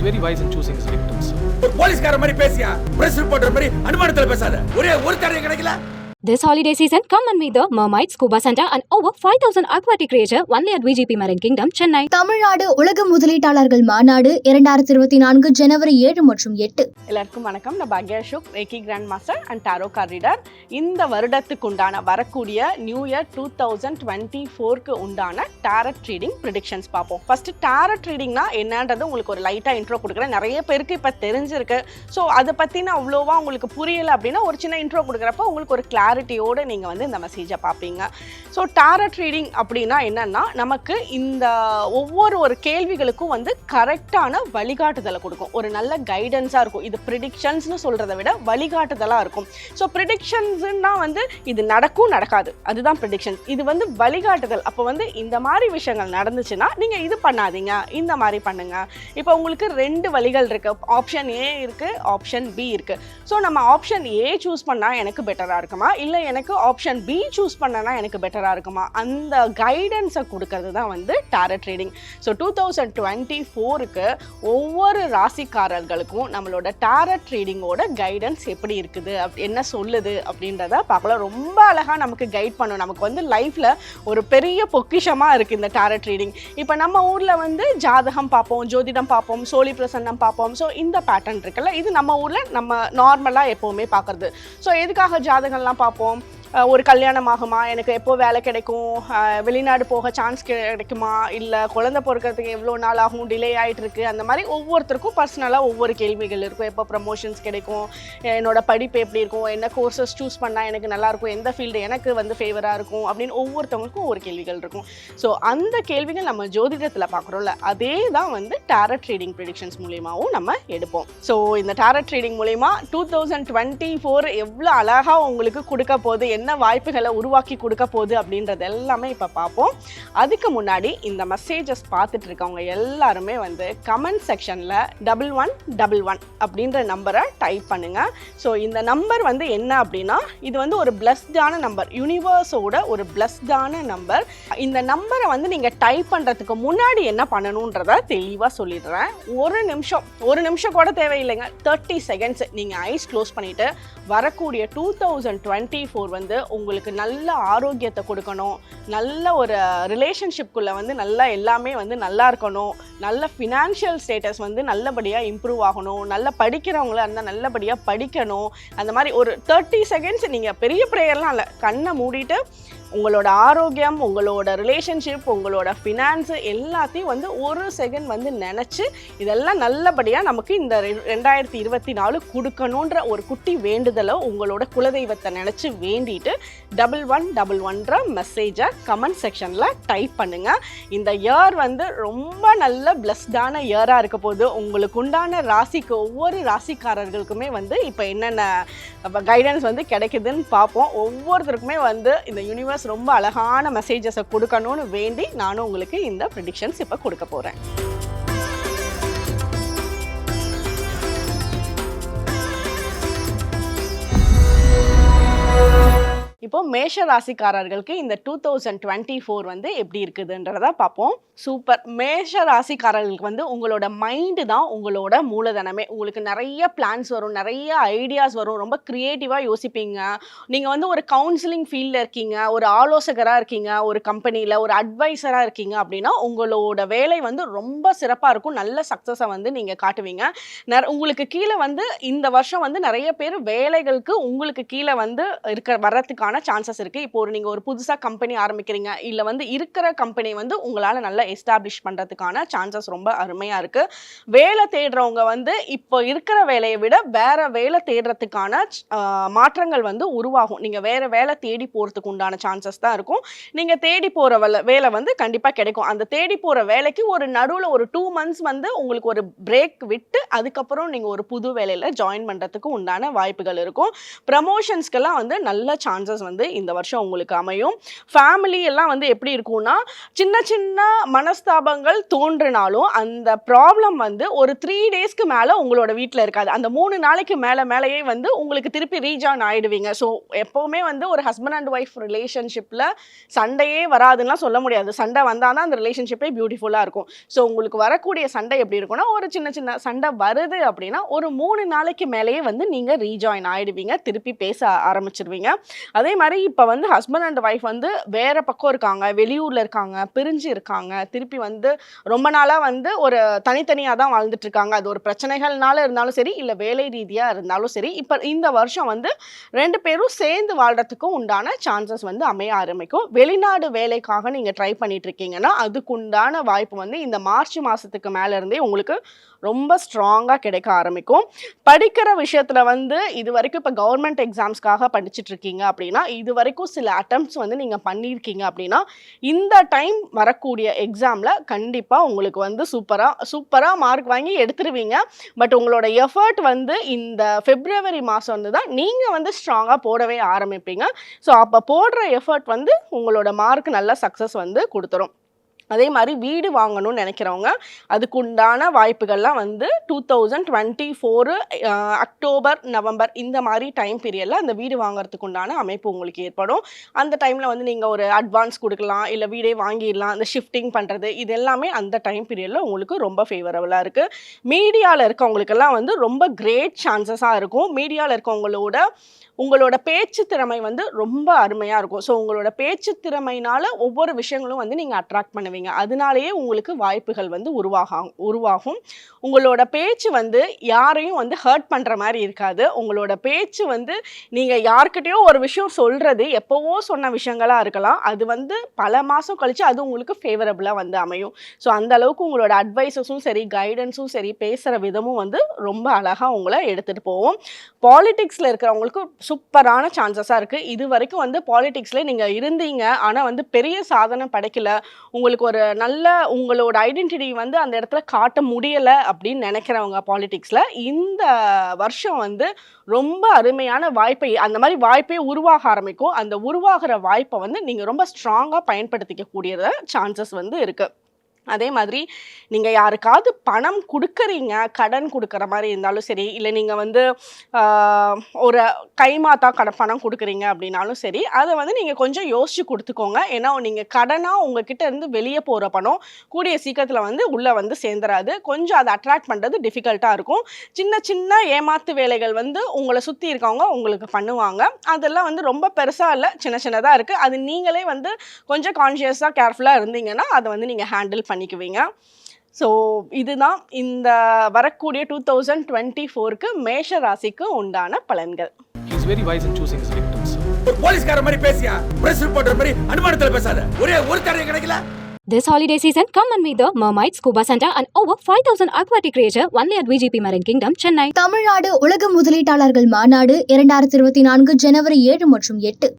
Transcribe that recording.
Is very wise in choosing his victims ஒரு போலீஸ்கார மாதிரி பேசியா? பிரஸ் ரிப்போர்ட்டர் மாதிரி அனுமானத்துல பேசாத. ஒரே ஒரு தடவை கிடைக்கல This holiday season, come and meet the Mermaid Scuba Center and over 5,000 aquatic creature only at VGP Marine Kingdom, Chennai. Tamil Nadu உலக முதலீட்டாளர்கள் மாநாடு இரண்டாயிரத்தி இருபத்தி நான்கு ஜனவரி ஏழு மற்றும் எட்டு. எல்லாருக்கும் வணக்கம். நான் Bhagya Ashok reiki grand master and tarot card reader இந்த வருடத்துக்கு உண்டான வரக்கூடிய new year two thousand twenty ஃபோருக்கு உண்டான டேரட் ட்ரீடிங் ப்ரிடிக்ஷன்ஸ் பார்ப்போம். ஃபர்ஸ்ட் டேரட் ட்ரீடிங்னா என்னன்றது உங்களுக்கு ஒரு லைட்டாக இன்ட்ரோ கொடுக்குறேன். நிறைய பேருக்கு இப்போ தெரிஞ்சிருக்கு. ஸோ அதை பற்றின அவ்வளோவா உங்களுக்கு புரியலை அப்படின்னா ஒரு சின்ன இன்ட்ரோ கொடுக்குறப்ப உங்களுக்கு ஒரு கிளாரிட்டியோடு நீங்கள் வந்து இந்த மெசேஜை பார்ப்பீங்க. ஸோ டேரட் ட்ரீடிங் அப்படின்னா என்னென்னா நமக்கு இந்த ஒவ்வொரு ஒரு கேள்விகளுக்கும் வந்து கரெக்டான வழிகாட்டுதலை கொடுக்கும். ஒரு நல்ல கைடன்ஸாக இருக்கும். இது ப்ரிடிக்ஷன்ஸ்னு சொல்கிறத விட வழிகாட்டுதலாக இருக்கும். ஸோ ப்ரிடிக்ஷன்ஸ்னா வந்து இது நடக்கும் நடக்காது. அதுதான் ப்ரிடிக்ஷன்ஸ் இது வந்து வழிகாட்டுதல். அப்போ வந்து இந்த மாதிரி விஷயங்கள் நடந்துச்சுன்னா நீங்கள் இது பண்ணாதீங்க. இந்த மாதிரி பண்ணுங்க. இப்போ உங்களுக்கு ரெண்டு வழிகள் இருக்கு. ஆப்ஷன் ஏ இருக்கு ஆப்ஷன் பி இருக்கு. ஸோ நம்ம ஆப்ஷன் ஏ சூஸ் பண்ணால் எனக்கு பெட்டராக இருக்குமா? இல்லை எனக்கு ஆப்ஷன் பி சூஸ் பண்ணனா எனக்கு பெட்டராக இருக்குமா? அந்த கைடன்ஸை கொடுக்கறது தான் வந்து tarot reading so two thousand twenty ஃபோருக்கு ஒவ்வொரு ராசிக்காரர்களுக்கும் நம்மளோட டேரட் ட்ரேடிங்கோட கைடன்ஸ் எப்படி இருக்குது? அப் என்ன சொல்லுது? அப்படின்றத பார்க்கலாம். ரொம்ப அழகாக நமக்கு கைட் பண்ணும். நமக்கு வந்து லைஃப்பில் ஒரு பெரிய பொக்கிஷமாக இருக்குது இந்த டேரட் ட்ரீடிங் இப்போ நம்ம ஊரில் வந்து ஜாதகம் பார்ப்போம் ஜோதிடம் பார்ப்போம் சோழி பிரசன்னம் பார்ப்போம். ஸோ இந்த பேட்டர்ன் இருக்குல்ல இது நம்ம ஊரில் நம்ம நார்மலாக எப்போவுமே பார்க்குறது. ஸோ எதுக்காக ஜாதகம்லாம் பார்ப்போம் పాపం ஒரு கல்யாணம் ஆகுமா எனக்கு எப்போ வேலை கிடைக்கும்? வெளிநாடு போக சான்ஸ் கிடைக்குமா? இல்லை குழந்தை பிறக்கிறதுக்கு எவ்வளோ நாள் ஆகும்? டிலே ஆகிட்டு இருக்கு அந்த மாதிரி ஒவ்வொருத்தருக்கும் பர்சனலாக ஒவ்வொரு கேள்விகள் இருக்கும். எப்போ ப்ரமோஷன்ஸ் கிடைக்கும்? என்னோட படிப்பு எப்படி இருக்கும்? என்ன கோர்சஸ் சூஸ் பண்ணால் எனக்கு நல்லாயிருக்கும் எந்த ஃபீல்டு எனக்கு வந்து ஃபேவராக இருக்கும்? அப்படின்னு ஒவ்வொருத்தவங்களுக்கும் ஒரு கேள்விகள் இருக்கும். ஸோ அந்த கேள்விகள் நம்ம ஜோதிடத்தில் பார்க்குறோம்ல அதே தான் வந்து டேரட் ட்ரீடிங் ப்ரிடிக்ஷன்ஸ் மூலியமாகவும் நம்ம எடுப்போம். ஸோ இந்த டேரட் ட்ரீடிங் மூலிமா டூ தௌசண்ட் டுவெண்ட்டி ஃபோர் எவ்வளோ அழகாக உங்களுக்கு கொடுக்க போகுது? என்ன வாய்ப்புகளை உருவாக்கி கொடுக்க போகுது அப்படின்றது எல்லாமே இப்போ பார்ப்போம். அதுக்கு முன்னாடி இந்த மெசேஜஸ் பார்த்துட்டு இருக்கவங்க எல்லாருமே வந்து கமெண்ட் செக்ஷனில் டபுள் ஒன் டபுள் ஒன் அப்படின்ற நம்பரை டைப் பண்ணுங்க. ஸோ இந்த நம்பர் வந்து என்ன அப்படின்னா இது வந்து ஒரு பிளஸ்டான நம்பர் யூனிவர்ஸோட ஒரு பிளஸ்டான நம்பர் இந்த நம்பரை வந்து நீங்கள் டைப் பண்ணுறதுக்கு முன்னாடி என்ன பண்ணணுன்றத தெளிவாக சொல்லிடுறேன். ஒரு நிமிஷம் ஒரு நிமிஷம் கூட தேவையில்லைங்க. தேர்ட்டி செகண்ட்ஸ் நீங்கள் ஐஸ் க்ளோஸ் பண்ணிவிட்டு வரக்கூடிய டூ தௌசண்ட் டுவெண்ட்டி ஃபோர் வந்து உங்களுக்கு நல்ல ஆரோக்கியத்தை கொடுக்கணும். நல்ல ஒரு ரிலேஷன்ஷிப்குள்ளே வந்து நல்லா எல்லாமே வந்து நல்லா இருக்கணும். நல்ல ஃபினான்ஷியல் ஸ்டேட்டஸ் வந்து நல்லபடியாக இம்ப்ரூவ் ஆகணும். நல்லா படிக்கிறவங்களா இருந்தால் நல்லபடியாக படிக்கணும். அந்த மாதிரி ஒரு தேர்ட்டி செகண்ட்ஸ் நீங்கள் பெரிய ப்ரேயர்லாம் இல்லை. கண்ணை மூடிட்டு உங்களோட ஆரோக்கியம் உங்களோட ரிலேஷன்ஷிப் உங்களோட ஃபினான்ஸு எல்லாத்தையும் வந்து ஒரு செகண்ட் வந்து நினச்சி இதெல்லாம் நல்லபடியாக நமக்கு இந்த ரெ- ரெண்டாயிரத்தி இருபத்தி நாலு கொடுக்கணுன்ற ஒரு குட்டி வேண்டுதலை உங்களோட குலதெய்வத்தை நினச்சி வேண்டிட்டு டபுள் ஒன் டபுள் ஒன்ற மெசேஜை கமெண்ட் செக்ஷனில் டைப் பண்ணுங்கள் இந்த இயர் வந்து ரொம்ப நல்ல பிளஸ்டான இயராக இருக்க போது உங்களுக்கு உண்டான ராசிக்கு ஒவ்வொரு ராசிக்காரர்களுக்குமே வந்து இப்போ என்னென்ன கைடன்ஸ் வந்து கிடைக்குதுன்னு பார்ப்போம். ஒவ்வொருத்தருக்குமே வந்து இந்த யூனிவர்ஸ் ரொம்ப அழகான மெசேஜஸை கொடுக்கணும்னு வேண்டி நானும் உங்களுக்கு இந்த ப்ரிடிக்ஷன்ஸ் இப்போ கொடுக்க போகிறேன் இப்போ மேஷ ராசிக்காரர்களுக்கு இந்த டூ தௌசண்ட் டுவெண்ட்டி ஃபோர் வந்து எப்படி இருக்குதுன்றத பார்ப்போம். சூப்பர் மேஷ ராசிக்காரர்களுக்கு வந்து உங்களோட மைண்டு தான் உங்களோட மூலதனமே. உங்களுக்கு நிறைய பிளான்ஸ் வரும் நிறைய ஐடியாஸ் வரும். ரொம்ப க்ரியேட்டிவாக யோசிப்பீங்க. நீங்கள் வந்து ஒரு கவுன்சிலிங் ஃபீல்டில் இருக்கீங்க ஒரு ஆலோசகராக இருக்கீங்க ஒரு கம்பெனியில் ஒரு அட்வைசராக இருக்கீங்க அப்படின்னா உங்களோட வேலை வந்து ரொம்ப சிறப்பாக இருக்கும். நல்ல சக்ஸஸை வந்து நீங்கள் காட்டுவீங்க. உங்களுக்கு கீழே வந்து இந்த வருஷம் வந்து நிறைய பேர் வேலைகளுக்கு உங்களுக்கு கீழே வந்து இருக்க வர்றதுக்கான சான்சஸ் இருக்குது இப்போ ஒரு நீங்கள் ஒரு புதுசாக கம்பெனி ஆரம்பிக்கிறீங்க. இல்லை வந்து இருக்கிற கம்பெனி வந்து உங்களால் நல்லா எஸ்டாப்ளிஷ் பண்ணுறதுக்கான சான்சஸ் ரொம்ப அருமையாக இருக்குது வேலை தேடுறவங்க வந்து இப்போ இருக்கிற வேலையை விட வேறு வேலை தேடுறதுக்கான மாற்றங்கள் வந்து உருவாகும். நீங்கள் வேறு வேலை தேடி போகிறதுக்கு உண்டான சான்சஸ் தான் இருக்கும். நீங்கள் தேடி போகிற வேலை வேலை வந்து கண்டிப்பாக கிடைக்கும். அந்த தேடி போகிற வேலைக்கு ஒரு நடுவில் ஒரு டூ மந்த்ஸ் வந்து உங்களுக்கு ஒரு பிரேக் விட்டு அதுக்கப்புறம் நீங்கள் ஒரு புது வேலையில் ஜாயின் பண்ணுறதுக்கு உண்டான வாய்ப்புகள் இருக்கும். ப்ரமோஷன்ஸ்க்கெல்லாம் வந்து நல்ல சான்சஸ் வந்து இந்த வருஷம் உங்களுக்கு அமையும். ஃபேமிலி எல்லாம் வந்து எப்படி இருக்கும்னா சின்ன சின்ன மனஸ்தாபங்கள் தோன்றினாலும் அந்த ப்ராப்ளம் வந்து ஒரு த்ரீ டேஸ்க்கு மேலே உங்களோட வீட்டில் இருக்காது. அந்த மூணு நாளைக்கு மேலே மேலேயே வந்து உங்களுக்கு திருப்பி ரீஜாயின் ஆயிடுவீங்க. ஸோ எப்போவுமே வந்து ஒரு ஹஸ்பண்ட் அண்ட் ஒய்ஃப் ரிலேஷன்ஷிப்பில் சண்டையே வராதுன்னா சொல்ல முடியாது. சண்டை வந்தால் தான் அந்த ரிலேஷன்ஷிப்பே பியூட்டிஃபுல்லாக இருக்கும். ஸோ உங்களுக்கு வரக்கூடிய சண்டை எப்படி இருக்கும்னா ஒரு சின்ன சின்ன சண்டை வருது அப்படின்னா ஒரு மூணு நாளைக்கு மேலேயே வந்து நீங்கள் ரீஜாயின் ஆயிடுவீங்க. திருப்பி பேச ஆரம்பிச்சிருவீங்க. அதே அதே மாதிரி இப்போ வந்து ஹஸ்பண்ட் அண்ட் ஒய்ஃப் வந்து வேற பக்கம் இருக்காங்க வெளியூரில் இருக்காங்க பிரிஞ்சு இருக்காங்க. திருப்பி வந்து ரொம்ப நாளாக வந்து ஒரு தனித்தனியாக தான் வாழ்ந்துட்டு இருக்காங்க. அது ஒரு பிரச்சனைகள்னால இருந்தாலும் சரி இல்லை வேலை ரீதியாக இருந்தாலும் சரி இப்போ இந்த வருஷம் வந்து ரெண்டு பேரும் சேர்ந்து வாழ்றதுக்கும் உண்டான சான்சஸ் வந்து அமைய ஆரம்பிக்கும். வெளிநாடு வேலைக்காக நீங்கள் ட்ரை பண்ணிட்டு இருக்கீங்கன்னா அதுக்குண்டான வாய்ப்பு வந்து இந்த மார்ச் மாதத்துக்கு மேலே இருந்தே உங்களுக்கு ரொம்ப ஸ்ட்ராங்காக கிடைக்க ஆரம்பிக்கும். படிக்கிற விஷயத்தில் வந்து இது வரைக்கும் இப்போ கவர்மெண்ட் எக்ஸாம்ஸ்க்காக படிச்சுட்டு இருக்கீங்க அப்படின்னா இது வரைக்கும் சில அட்டம்ப்ட்ஸ் வந்து நீங்கள் பண்ணியிருக்கீங்க அப்படின்னா இந்த டைம் வரக்கூடிய எக்ஸாமில் கண்டிப்பாக உங்களுக்கு வந்து சூப்பராக சூப்பராக மார்க் வாங்கி எடுத்துருவீங்க. பட் உங்களோட எஃபர்ட் வந்து இந்த பிப்ரவரி மாதம் வந்து தான் நீங்கள் வந்து ஸ்ட்ராங்காக போடவே ஆரம்பிப்பீங்க. ஸோ அப்போ போடுற எஃபர்ட் வந்து உங்களோட மார்க் நல்ல சக்ஸஸ் வந்து கொடுத்துரும். அதே மாதிரி வீடு வாங்கணும்னு நினைக்கிறவங்க அதுக்குண்டான வாய்ப்புகள்லாம் வந்து two thousand twenty four October November இந்த மாதிரி டைம் பீரியடில் அந்த வீடு வாங்குறதுக்கு உண்டான அமைப்பு உங்களுக்கு ஏற்படும். அந்த டைமில் வந்து நீங்கள் ஒரு அட்வான்ஸ் கொடுக்கலாம் இல்லை வீடே வாங்கிடலாம் அந்த ஷிஃப்டிங் பண்ணுறது இது எல்லாமே அந்த டைம் பீரியடில் உங்களுக்கு ரொம்ப ஃபேவரபுளாக இருக்குது மீடியாவில் இருக்கவங்களுக்கெல்லாம் வந்து ரொம்ப கிரேட் சான்சஸாக இருக்கும். மீடியாவில் இருக்கவங்களோட உங்களோட பேச்சு திறமை வந்து ரொம்ப அருமையாக இருக்கும். ஸோ உங்களோட பேச்சு திறமையினால ஒவ்வொரு விஷயங்களும் வந்து நீங்கள் அட்ராக்ட் பண்ணுவீங்க. அதனாலேயே உங்களுக்கு வாய்ப்புகள் வந்து உருவாகும் உருவாகும். உங்களோட பேச்சு வந்து யாரையும் வந்து ஹர்ட் பண்ணுற மாதிரி இருக்காது. உங்களோட பேச்சு வந்து நீங்கள் யார்கிட்டயோ ஒரு விஷயம் சொல்கிறது எப்போவோ சொன்ன விஷயங்களாக இருக்கலாம். அது வந்து பல மாதம் கழித்து அது உங்களுக்கு ஃபேவரபுளாக வந்து அமையும். ஸோ அந்த அளவுக்கு உங்களோட அட்வைஸஸும் சரி கைடன்ஸும் சரி பேசுகிற விதமும் வந்து ரொம்ப அழகாக உங்களை எடுத்துகிட்டு போவோம் பாலிடிக்ஸில் இருக்கிறவங்களுக்கு சூப்பரான சான்சஸாக இருக்குது இது வரைக்கும் வந்து பாலிடிக்ஸில் நீங்கள் இருந்தீங்க. ஆனால் வந்து பெரிய சாதனை படைக்கல. உங்களுக்கு ஒரு நல்ல உங்களோட ஐடென்டிட்டி வந்து அந்த இடத்துல காட்ட முடியலை அப்படின்னு நினைக்கிறவங்க பாலிடிக்ஸில் இந்த வருஷம் வந்து ரொம்ப அருமையான வாய்ப்பை அந்த மாதிரி வாய்ப்பே உருவாக ஆரம்பிக்கும். அந்த உருவாகிற வாய்ப்பை வந்து நீங்கள் ரொம்ப ஸ்ட்ராங்காக பயன்படுத்திக்க பயன்படுத்திக்கக்கூடிய சான்சஸ் வந்து இருக்குது அதே மாதிரி நீங்கள் யாருக்காவது பணம் கொடுக்குறீங்க கடன் கொடுக்குற மாதிரி இருந்தாலும் சரி இல்லை நீங்கள் வந்து ஒரு கைமாத்தா கடன் பணம் கொடுக்குறீங்க அப்படின்னாலும் சரி அதை வந்து நீங்கள் கொஞ்சம் யோசித்து கொடுத்துக்கோங்க. ஏன்னா நீங்கள் கடனாக உங்ககிட்ட இருந்து வெளியே போகிற பணம் கூடிய சீக்கிரத்தில் வந்து உள்ளே வந்து சேர்ந்துராது. கொஞ்சம் அதை அட்ராக்ட் பண்ணுறது டிஃபிகல்ட்டாக இருக்கும். சின்ன சின்ன ஏமாத்து வேலைகள் வந்து உங்களை சுற்றி இருக்கவங்க உங்களுக்கு பண்ணுவாங்க. அதெல்லாம் வந்து ரொம்ப பெருசாக இல்லை சின்ன சின்னதாக இருக்குது அது நீங்களே வந்து கொஞ்சம் கான்ஷியஸாக கேர்ஃபுல்லாக இருந்தீங்கன்னா அதை வந்து நீங்கள் ஹேண்டில் பண்ணிக்குவீங்க. ஸோ இதுதான் இந்த வரக்கூடிய டூ தௌசண்ட் டுவெண்ட்டி ஃபோருக்கு மேஷ ராசிக்கு உண்டான பலன்கள். He's very wise in choosing his victims. ஒரு போலீஸ்கார மாதிரி பேசியா? பிரஸ் ரிப்போர்ட்டர் மாதிரி அனுமானத்துல பேசாத. ஒரே ஒரு தடவை கிடைக்கல. This holiday season, come and meet the Mermaid Scuba Center and over 5000 aquatic creature only at VGP Marine Kingdom, Chennai. Tamil Nadu உலக முதலீட்டாளர்கள் மாநாடு இரண்டாயிரத்தி இருபத்தி நான்கு ஜனவரி ஏழு மற்றும் எட்டு.